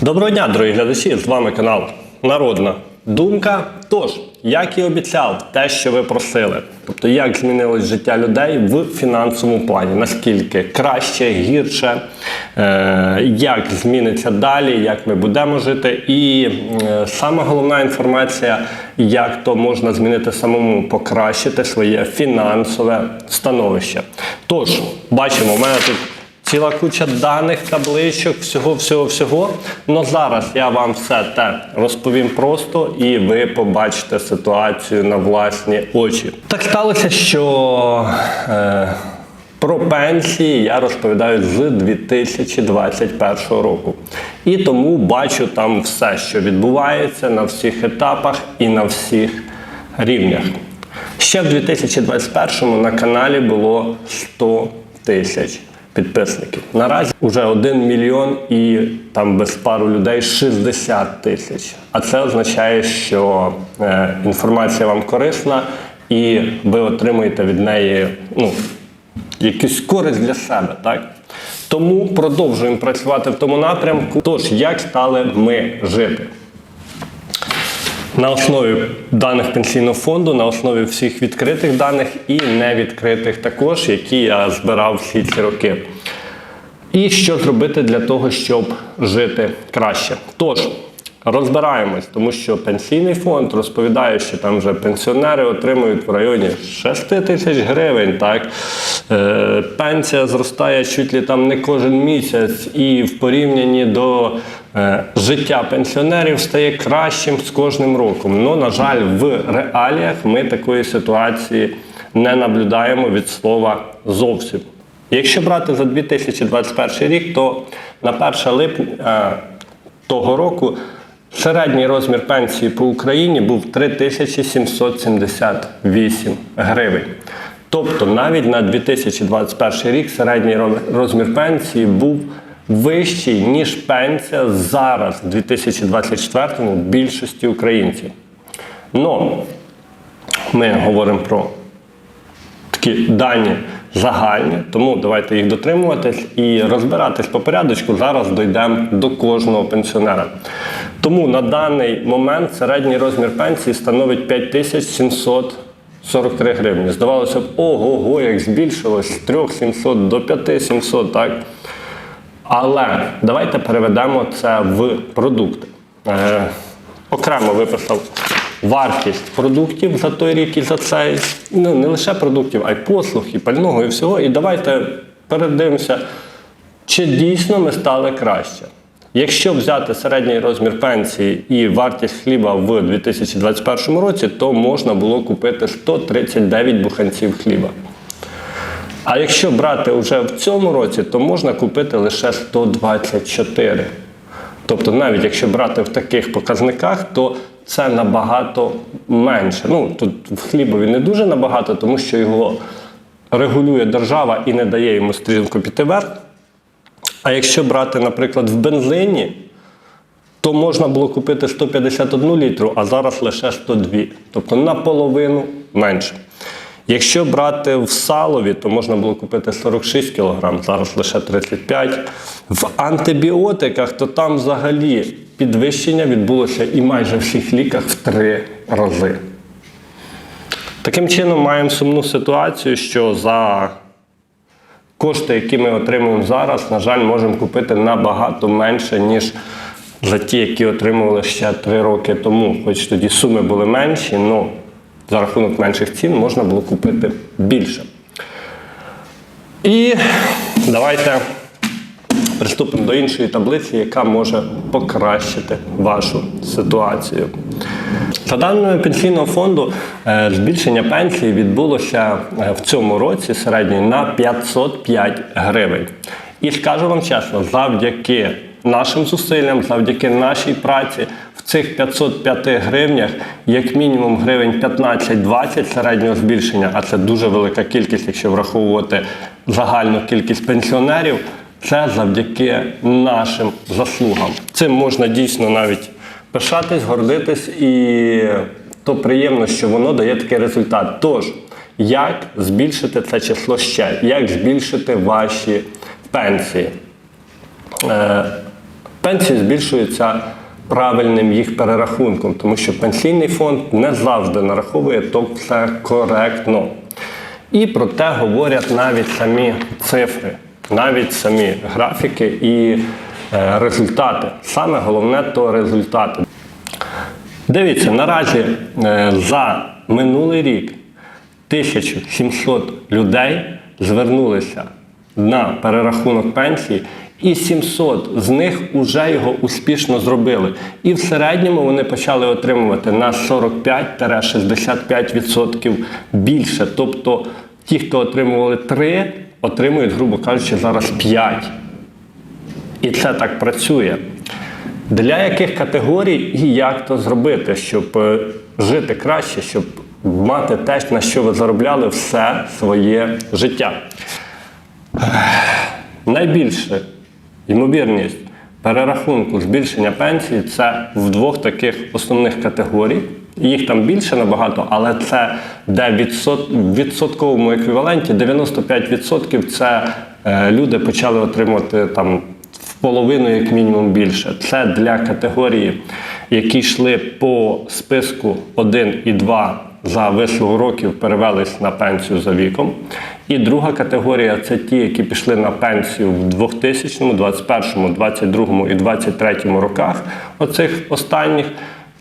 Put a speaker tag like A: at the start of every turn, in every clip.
A: Доброго дня, дорогі глядачі! З вами канал Народна Думка. Тож, як і обіцяв, те, що ви просили, тобто як змінилось життя людей в фінансовому плані, наскільки краще, гірше, е, як зміниться далі, як ми будемо жити, і е, саме головна інформація, як то можна змінити самому, покращити своє фінансове становище. Тож, бачимо, у мене тут. Ціла куча даних, табличок, всього, всього, всього. Но зараз я вам все те розповім просто, і ви побачите ситуацію на власні очі. Так сталося, що е, про пенсії я розповідаю з 2021 року. І тому бачу там все, що відбувається на всіх етапах і на всіх рівнях. Ще в 2021 на каналі було 100 тисяч підписників. Наразі вже 1 мільйон і там без пару людей 60 тисяч. А це означає, що е, інформація вам корисна і ви отримуєте від неї ну, якусь користь для себе. Так? Тому продовжуємо працювати в тому напрямку. Тож, як стали ми жити? На основі даних пенсійного фонду, на основі всіх відкритих даних і невідкритих також, які я збирав всі ці роки. І що зробити для того, щоб жити краще. Тож, розбираємось, тому що пенсійний фонд розповідає, що там вже пенсіонери отримують в районі 6 тисяч гривень. Так? Е, пенсія зростає чуть ли там не кожен місяць, і в порівнянні до е, життя пенсіонерів стає кращим з кожним роком. Ну, на жаль, в реаліях ми такої ситуації не наблюдаємо від слова зовсім. Якщо брати за 2021 рік, то на 1 липня е, того року середній розмір пенсії по Україні був 3778 гривень. Тобто навіть на 2021 рік середній розмір пенсії був вищий, ніж пенсія зараз, в 2024 в більшості українців. Но ми говоримо про такі дані загальні, тому давайте їх дотримуватись і розбиратись по порядочку. Зараз дійдемо до кожного пенсіонера. Тому на даний момент середній розмір пенсії становить 5743 гривні. Здавалося б, ого-го, як збільшилось з 3700 до 5700, так? Але давайте переведемо це в продукти. Е, окремо виписав вартість продуктів за той рік і за цей. Ну, не лише продуктів, а й послуг, і пального, і всього. І давайте передивимося, чи дійсно ми стали краще. Якщо взяти середній розмір пенсії і вартість хліба в 2021 році, то можна було купити 139 буханців хліба. А якщо брати вже в цьому році, то можна купити лише 124. Тобто, навіть якщо брати в таких показниках, то це набагато менше. Ну, тут в хлібові не дуже набагато, тому що його регулює держава і не дає йому стрімко піти вверх. А якщо брати, наприклад, в бензині, то можна було купити 151 літру, а зараз лише 102. Тобто наполовину менше. Якщо брати в салові, то можна було купити 46 кг, зараз лише 35 В антибіотиках, то там взагалі підвищення відбулося і майже в всіх ліках в три рази. Таким чином, маємо сумну ситуацію, що за кошти, які ми отримуємо зараз, на жаль, можемо купити набагато менше, ніж за ті, які отримували ще 3 роки тому. Хоч тоді суми були менші, але за рахунок менших цін можна було купити більше. І давайте приступимо до іншої таблиці, яка може покращити вашу ситуацію. За даними пенсійного фонду, е, збільшення пенсії відбулося е, в цьому році середньо на 505 гривень. І скажу вам чесно, завдяки нашим зусиллям, завдяки нашій праці, цих 505 гривнях, як мінімум гривень 15-20 середнього збільшення, а це дуже велика кількість, якщо враховувати загальну кількість пенсіонерів, це завдяки нашим заслугам. Цим можна дійсно навіть пишатись, гордитись, і то приємно, що воно дає такий результат. Тож, як збільшити це число ще? Як збільшити ваші пенсії? Е, Пенсії збільшуються правильним їх перерахунком, тому що пенсійний фонд не завжди нараховує то все коректно. І про те говорять навіть самі цифри, навіть самі графіки і е, результати. Саме головне то результати. Дивіться, наразі е, за минулий рік 1700 людей звернулися на перерахунок пенсії, і 700 з них вже його успішно зробили. І в середньому вони почали отримувати на 45-65% більше. Тобто ті, хто отримували 3, отримують, грубо кажучи, зараз 5. І це так працює. Для яких категорій і як то зробити, щоб е, жити краще, щоб мати те, на що ви заробляли все своє життя? Найбільше ймовірність перерахунку збільшення пенсії це в двох таких основних категорій. Їх там більше набагато, але це де в відсотковому еквіваленті 95% це е, люди почали отримувати там в половину, як мінімум, більше. Це для категорії, які йшли по списку 1 і 2 за вислугу років перевелись на пенсію за віком. І друга категорія це ті, які пішли на пенсію в 2000, 21, 22 і 23 роках, оцих останніх,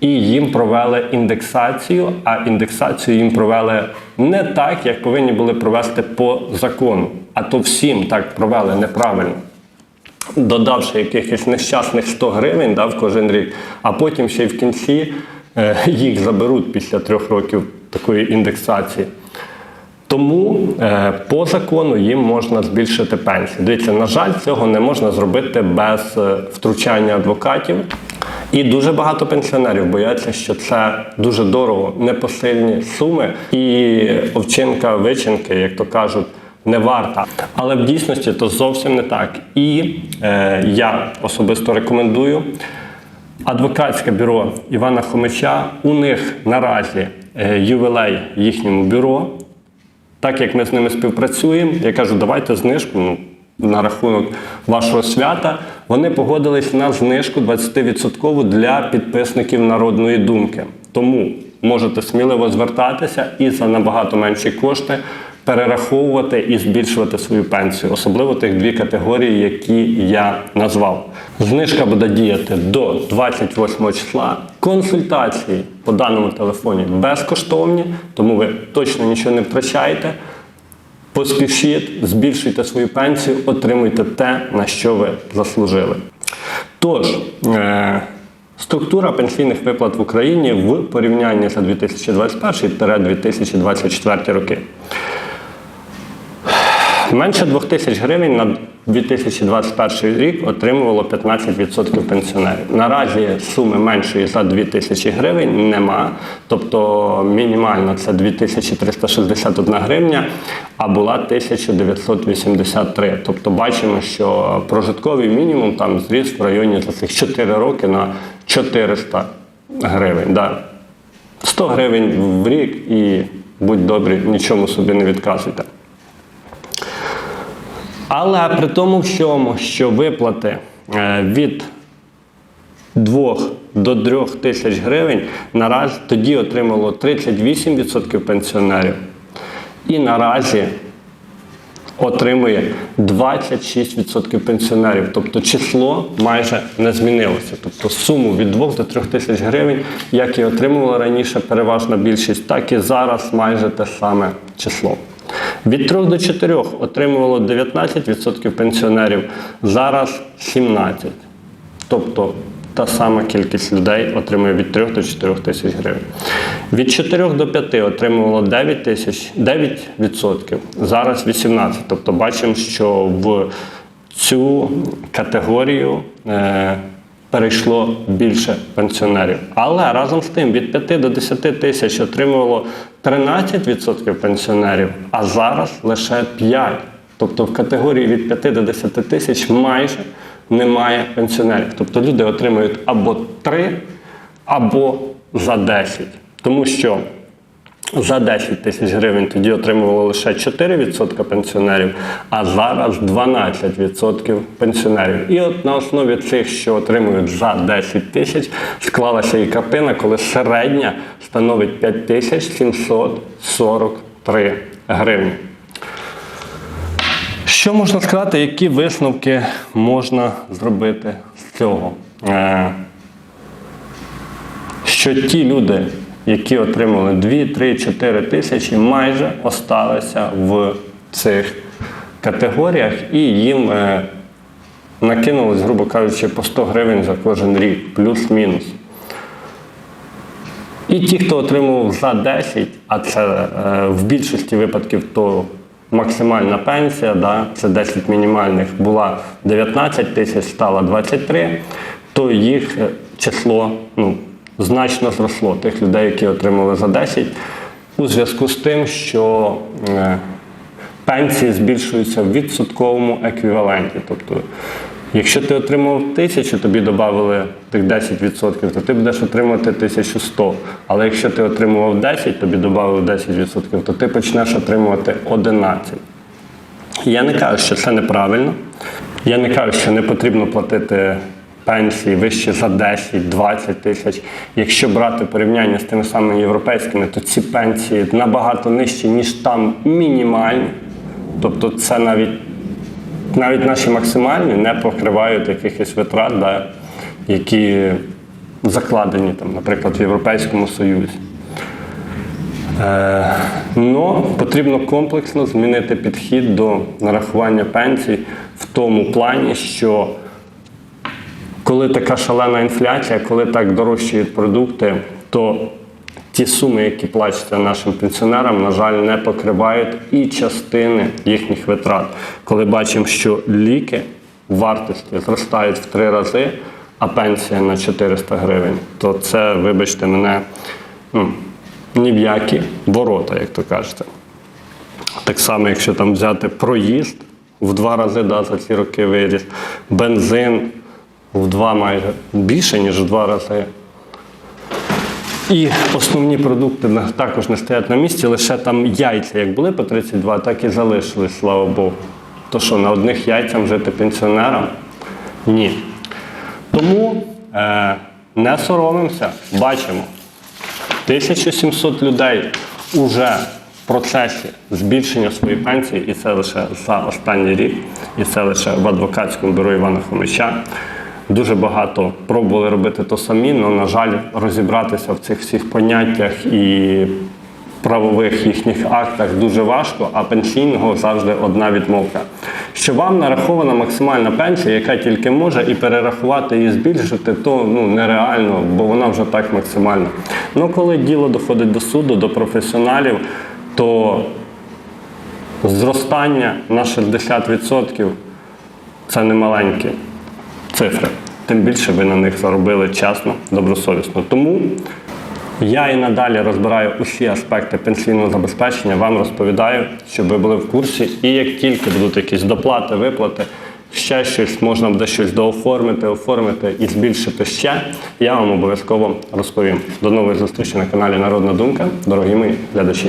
A: і їм провели індексацію, а індексацію їм провели не так, як повинні були провести по закону. А то всім так провели неправильно додавши якихось нещасних 100 гривень дав кожен рік, а потім ще й в кінці їх заберуть після трьох років такої індексації. Тому е, по закону їм можна збільшити пенсію. Дивіться, на жаль, цього не можна зробити без е, втручання адвокатів. І дуже багато пенсіонерів бояться, що це дуже дорого, непосильні суми, і овчинка вичинки, як то кажуть, не варта. Але в дійсності то зовсім не так. І е, я особисто рекомендую адвокатське бюро Івана Хомича. У них наразі е, ювілей їхньому бюро. Так як ми з ними співпрацюємо, я кажу, давайте знижку ну, на рахунок вашого свята. Вони погодились на знижку 20% для підписників народної думки. Тому можете сміливо звертатися і за набагато менші кошти перераховувати і збільшувати свою пенсію, особливо тих дві категорії, які я назвав. Знижка буде діяти до 28 числа. Консультації по даному телефоні безкоштовні, тому ви точно нічого не втрачаєте. Поспішіть, збільшуйте свою пенсію, отримуйте те, на що ви заслужили. Тож, е, структура пенсійних виплат в Україні в порівнянні за 2021-2024 роки. Менше 2 тисяч гривень на 2021 рік отримувало 15% пенсіонерів. Наразі суми меншої за 2 тисячі гривень нема. Тобто мінімальна це 2361 гривня, а була 1983. Тобто бачимо, що прожитковий мінімум там зріс в районі за цих 4 роки на 400 гривень. Да. 100 гривень в рік і будь добрі, нічому собі не відказуйте. Але при тому всьому, що виплати е, від 2 до 3 тисяч гривень наразі тоді отримало 38% пенсіонерів. І наразі отримує 26% пенсіонерів. Тобто число майже не змінилося. Тобто суму від 2 до 3 тисяч гривень, як і отримувала раніше переважна більшість, так і зараз майже те саме число. Від 3 до 4 отримувало 19% пенсіонерів, зараз 17%. Тобто та сама кількість людей отримує від 3 до 4 тисяч гривень. Від 4 до 5 отримувало 9 тисяч 9%, зараз 18%. Тобто бачимо, що в цю категорію е, перейшло більше пенсіонерів. Але разом з тим від 5 до 10 тисяч отримувало 13% пенсіонерів, а зараз лише 5%. Тобто в категорії від 5 до 10 тисяч майже немає пенсіонерів. Тобто люди отримують або 3, або за 10. Тому що за 10 тисяч гривень тоді отримувало лише 4% пенсіонерів, а зараз 12% пенсіонерів. І от на основі цих, що отримують за 10 тисяч, склалася і картина, коли середня становить 5743 гривні. Що можна сказати, які висновки можна зробити з цього? Е, що ті люди, які отримали 2, 3, 4 тисячі, майже осталися в цих категоріях і їм е, накинулось, грубо кажучи, по 100 гривень за кожен рік, плюс-мінус. І ті, хто отримував за 10, а це е, в більшості випадків то максимальна пенсія, да, це 10 мінімальних, була 19 тисяч, стала 23, то їх е, число ну, значно зросло тих людей, які отримали за 10, у зв'язку з тим, що е, пенсії збільшуються в відсотковому еквіваленті. Тобто, якщо ти отримав тисячу, тобі додали тих 10%, то ти будеш отримувати 1100. Але якщо ти отримував 10, тобі додали 10%, то ти почнеш отримувати 11. Я не кажу, що це неправильно. Я не кажу, що не потрібно платити пенсії вище за 10-20 тисяч. Якщо брати порівняння з тими самими європейськими, то ці пенсії набагато нижчі, ніж там мінімальні. Тобто це навіть, навіть наші максимальні не покривають якихось витрат, да, які закладені, там, наприклад, в Європейському Союзі. Но потрібно комплексно змінити підхід до нарахування пенсій в тому плані, що коли така шалена інфляція, коли так дорожчають продукти, то ті суми, які плачуться нашим пенсіонерам, на жаль, не покривають і частини їхніх витрат. Коли бачимо, що ліки в вартості зростають в три рази, а пенсія на 400 гривень, то це, вибачте мене, ну, ні в які ворота, як то кажете. Так само, якщо там взяти проїзд в два рази да, за ці роки виріс, бензин в два майже більше, ніж в два рази. І основні продукти також не стоять на місці, лише там яйця, як були по 32, так і залишились, слава Богу. То що, на одних яйцях жити пенсіонерам? Ні. Тому е, не соромимося, бачимо. 1700 людей вже в процесі збільшення своєї пенсії, і це лише за останній рік, і це лише в адвокатському бюро Івана Хомича. Дуже багато пробували робити то самі, але, на жаль, розібратися в цих всіх поняттях і правових їхніх актах дуже важко, а пенсійного завжди одна відмовка. Що вам нарахована максимальна пенсія, яка тільки може, і перерахувати і збільшити, то ну, нереально, бо вона вже так максимальна. Ну коли діло доходить до суду, до професіоналів, то зростання на 60% це не маленькі цифри. Тим більше ви на них заробили чесно, добросовісно. Тому я і надалі розбираю усі аспекти пенсійного забезпечення, вам розповідаю, щоб ви були в курсі. І як тільки будуть якісь доплати, виплати, ще щось можна буде щось дооформити, оформити і збільшити ще, я вам обов'язково розповім. До нових зустрічей на каналі Народна Думка, дорогі мої глядачі.